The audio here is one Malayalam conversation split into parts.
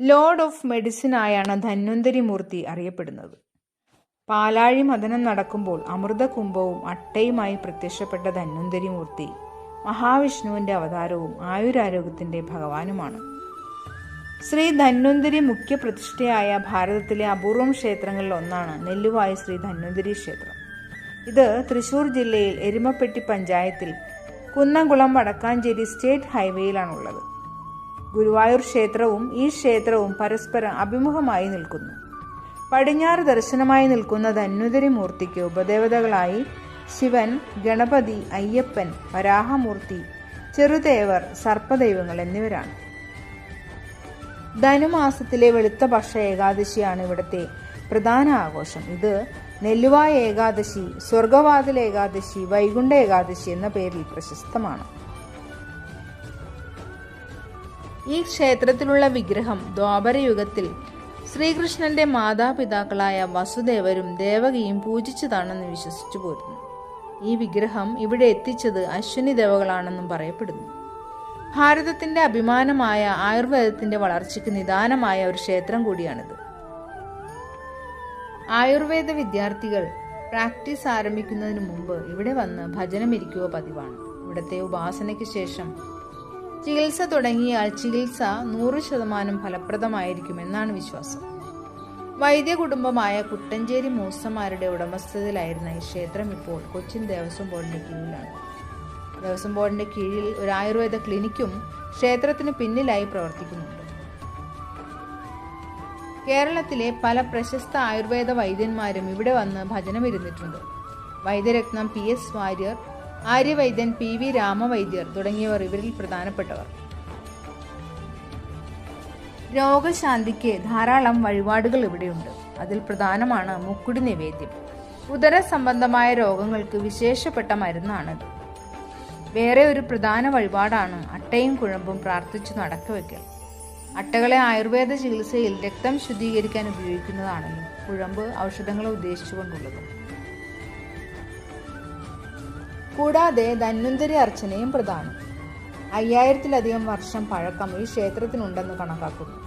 ലോർഡ് ഓഫ് മെഡിസിൻ ആയാണ് ധന്വന്തരി മൂർത്തി അറിയപ്പെടുന്നത്. പാലാഴി മദനം നടക്കുമ്പോൾ അമൃതകുംഭവും അട്ടയുമായി പ്രത്യക്ഷപ്പെട്ട ധന്വന്തരി മൂർത്തി മഹാവിഷ്ണുവിന്റെ അവതാരവും ആയുരാരോഗ്യത്തിന്റെ ഭഗവാനുമാണ്. ശ്രീ ധന്വന്തരി മുഖ്യ പ്രതിഷ്ഠയായ ഭാരതത്തിലെ അപൂർവം ക്ഷേത്രങ്ങളിൽ ഒന്നാണ് നെല്ലുവായി ശ്രീ ധന്വന്തരി ക്ഷേത്രം. ഇത് തൃശൂർ ജില്ലയിൽ എരുമപ്പെട്ടി പഞ്ചായത്തിൽ കുന്നംകുളം വടക്കാഞ്ചേരി സ്റ്റേറ്റ് ഹൈവേയിലാണുള്ളത്. ഗുരുവായൂർ ക്ഷേത്രവും ഈ ക്ഷേത്രവും പരസ്പരം അഭിമുഖമായി നിൽക്കുന്നു. പടിഞ്ഞാറ് ദർശനമായി നിൽക്കുന്ന ധന്വതിരി മൂർത്തിക്ക് ഉപദേവതകളായി ശിവൻ ഗണപതി അയ്യപ്പൻ വരാഹമൂർത്തി ചെറുദേവർ സർപ്പദൈവങ്ങൾ എന്നിവരാണ്. ധനുമാസത്തിലെ വെളുത്ത പക്ഷ ഏകാദശിയാണ് ഇവിടുത്തെ പ്രധാന ആഘോഷം. ഇത് നെല്ലുവായ ഏകാദശി സ്വർഗവാതിൽ ഏകാദശി വൈകുണ്ഠ ഏകാദശി എന്ന പേരിൽ പ്രശസ്തമാണ്. ഈ ക്ഷേത്രത്തിലുള്ള വിഗ്രഹം ദ്വാപരയുഗത്തിൽ ശ്രീകൃഷ്ണന്റെ മാതാപിതാക്കളായ വസുദേവരും ദേവകിയും പൂജിച്ചതാണെന്ന് വിശ്വസിച്ചു പോരുന്നു. ഈ വിഗ്രഹം ഇവിടെ എത്തിച്ചത് അശ്വിനി ദേവകളാണെന്നും പറയപ്പെടുന്നു. ഭാരതത്തിന്റെ അഭിമാനമായ ആയുർവേദത്തിന്റെ വളർച്ചയ്ക്ക് നിദാനമായ ഒരു ക്ഷേത്രം കൂടിയാണിത്. ആയുർവേദ വിദ്യാർത്ഥികൾ പ്രാക്ടീസ് ആരംഭിക്കുന്നതിന് മുമ്പ് ഇവിടെ വന്ന് ഭജനമിരിക്കുക പതിവാണ്. ഇവിടുത്തെ ഉപാസനയ്ക്ക് ശേഷം ചികിത്സ തുടങ്ങിയാൽ ചികിത്സ നൂറ് ശതമാനം ഫലപ്രദമായിരിക്കുമെന്നാണ് വിശ്വാസം. വൈദ്യ കുടുംബമായ കുട്ടഞ്ചേരി മൂസമാരുടെ ഉടമസ്ഥതയിലായിരുന്ന ഈ ക്ഷേത്രം ഇപ്പോൾ കൊച്ചിൻ ദേവസ്വം ബോർഡിന്റെ കീഴിലാണ്. ദേവസ്വം ബോർഡിന്റെ കീഴിൽ ഒരു ആയുർവേദ ക്ലിനിക്കും ക്ഷേത്രത്തിന് പിന്നിലായി പ്രവർത്തിക്കുന്നുണ്ട്. കേരളത്തിലെ പല പ്രശസ്ത ആയുർവേദ വൈദ്യന്മാരും ഇവിടെ വന്ന് ഭജനമിരുന്നിട്ടുണ്ട്. Vaidyaratnam P S Warrier Aryavaidyan P V രാമവൈദ്യർ തുടങ്ങിയവർ ഇവരിൽ പ്രധാനപ്പെട്ടവർ. രോഗശാന്തിക്ക് ധാരാളം വഴിപാടുകൾ ഇവിടെയുണ്ട്. അതിൽ പ്രധാനമാണ് മുക്കുടി നിവേദ്യം. ഉദര സംബന്ധമായ രോഗങ്ങൾക്ക് വിശേഷപ്പെട്ട മരുന്നാണ് വേറെ ഒരു പ്രധാന വഴിപാടാണ് അട്ടയും കുഴമ്പും പ്രാർത്ഥിച്ചു നടക്കവെക്കൽ അട്ടകളെ ആയുർവേദ ചികിത്സയിൽ രക്തം ശുദ്ധീകരിക്കാൻ ഉപയോഗിക്കുന്നതാണല്ലോ കുഴമ്പ് ഔഷധങ്ങളെ ഉദ്ദേശിച്ചുകൊണ്ടുള്ളത്. കൂടാതെ ധന്വന്തരി അർച്ചനയും പ്രധാനം. അയ്യായിരത്തിലധികം വർഷം പഴക്കം ഈ ക്ഷേത്രത്തിനുണ്ടെന്ന് കണക്കാക്കുന്നു.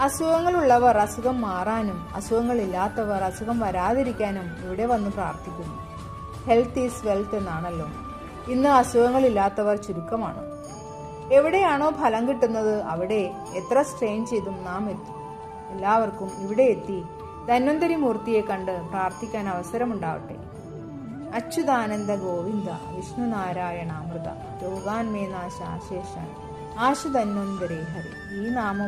അസുഖങ്ങളുള്ളവർ അസുഖം മാറാനും അസുഖങ്ങളില്ലാത്തവർ അസുഖം വരാതിരിക്കാനും ഇവിടെ വന്ന് പ്രാർത്ഥിക്കുന്നു. ഹെൽത്ത് ഈസ് വെൽത്ത് എന്നാണല്ലോ. ഇന്ന് അസുഖങ്ങളില്ലാത്തവർ ചുരുക്കമാണ്. എവിടെയാണോ ഫലം കിട്ടുന്നത് അവിടെ എത്ര സ്ട്രെയിൻ ചെയ്തും നാം എത്തും. എല്ലാവർക്കും ഇവിടെ എത്തി ധന്വന്തരി മൂർത്തിയെ കണ്ട് പ്രാർത്ഥിക്കാൻ അവസരമുണ്ടാവട്ടെ. അച്യുതാനന്ദ ഗോവിന്ദ വിഷ്ണുനാരായണാമൃത അമൃത ആശുതന്നുന്ദരേ ഹരി. ഈ നാമം